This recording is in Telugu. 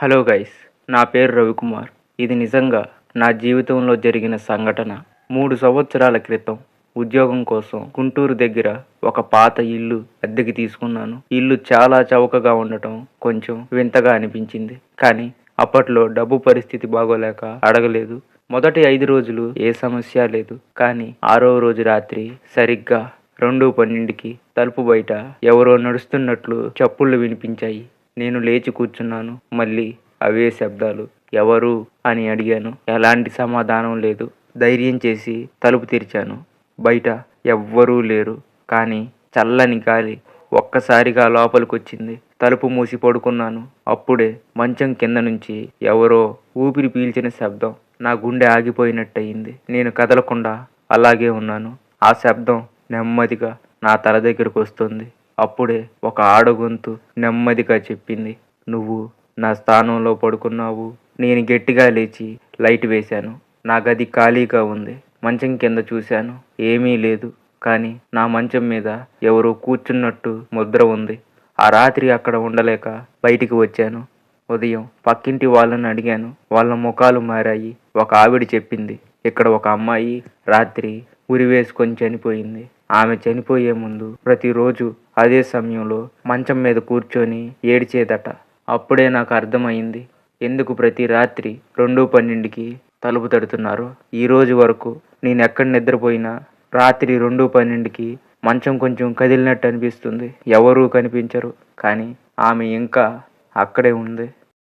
హలో గైస్ నా పేరు రవికుమార్. ఇది నిజంగా నా జీవితంలో జరిగిన సంఘటన. మూడు సంవత్సరాల క్రితం ఉద్యోగం కోసం గుంటూరు దగ్గర ఒక పాత ఇల్లు అద్దెకి తీసుకున్నాను. ఇల్లు చాలా చౌకగా ఉండటం కొంచెం వింతగా అనిపించింది. కానీ అప్పట్లో డబ్బు పరిస్థితి బాగోలేక అడగలేదు. మొదటి ఐదు రోజులు ఏ సమస్య లేదు. కానీ ఆరో రోజు రాత్రి సరిగ్గా రెండు పన్నెండుకి తలుపు బయట ఎవరో నడుస్తున్నట్లు చప్పుళ్ళు వినిపించాయి. నేను లేచి కూర్చున్నాను. మళ్ళీ అవే శబ్దాలు. ఎవరు? అని అడిగాను. ఎలాంటి సమాధానం లేదు. ధైర్యం చేసి తలుపు తెరిచాను. బయట ఎవ్వరూ లేరు. కానీ చల్లని గాలి ఒక్కసారిగా లోపలికొచ్చింది. తలుపు మూసి పడుకున్నాను. అప్పుడే మంచం కింద నుంచి ఎవరో ఊపిరి పీల్చిన శబ్దం నా గుండె ఆగిపోయినట్టయింది. నేను కదలకుండా అలాగే ఉన్నాను. ఆ శబ్దం నెమ్మదిగా నా తల దగ్గరకు వస్తుంది అప్పుడే ఒక ఆడగొంతు నెమ్మదిగా చెప్పింది నువ్వు నా స్థానంలో పడుకున్నావు. నేను గట్టిగా లేచి లైట్ వేశాను. నా గది ఖాళీగా ఉంది. మంచం కింద చూశాను. ఏమీ లేదు. కానీ నా మంచం మీద ఎవరో కూర్చున్నట్టు ముద్ర ఉంది. ఆ రాత్రి అక్కడ ఉండలేక బయటికి వచ్చాను. ఉదయం పక్కింటి వాళ్ళని అడిగాను. వాళ్ళ ముఖాలు మారాయి. ఒక ఆవిడ చెప్పింది ఇక్కడ ఒక అమ్మాయి రాత్రి ఉరి వేసుకొని చనిపోయింది. ఆమె చనిపోయే ముందు ప్రతిరోజు అదే సమయంలో మంచం మీద కూర్చొని ఏడిచేదట. అప్పుడే నాకు అర్థమైంది. ఎందుకు ప్రతి రాత్రి రెండు పన్నెండుకి తలుపు తడుతున్నారు? ఈ రోజు వరకు నేను ఎక్కడ నిద్రపోయినా రాత్రి రెండు పన్నెండుకి మంచం కొంచెం కదిలినట్టు అనిపిస్తుంది. ఎవరూ కనిపించరు. కానీ ఆమె ఇంకా అక్కడే ఉంది.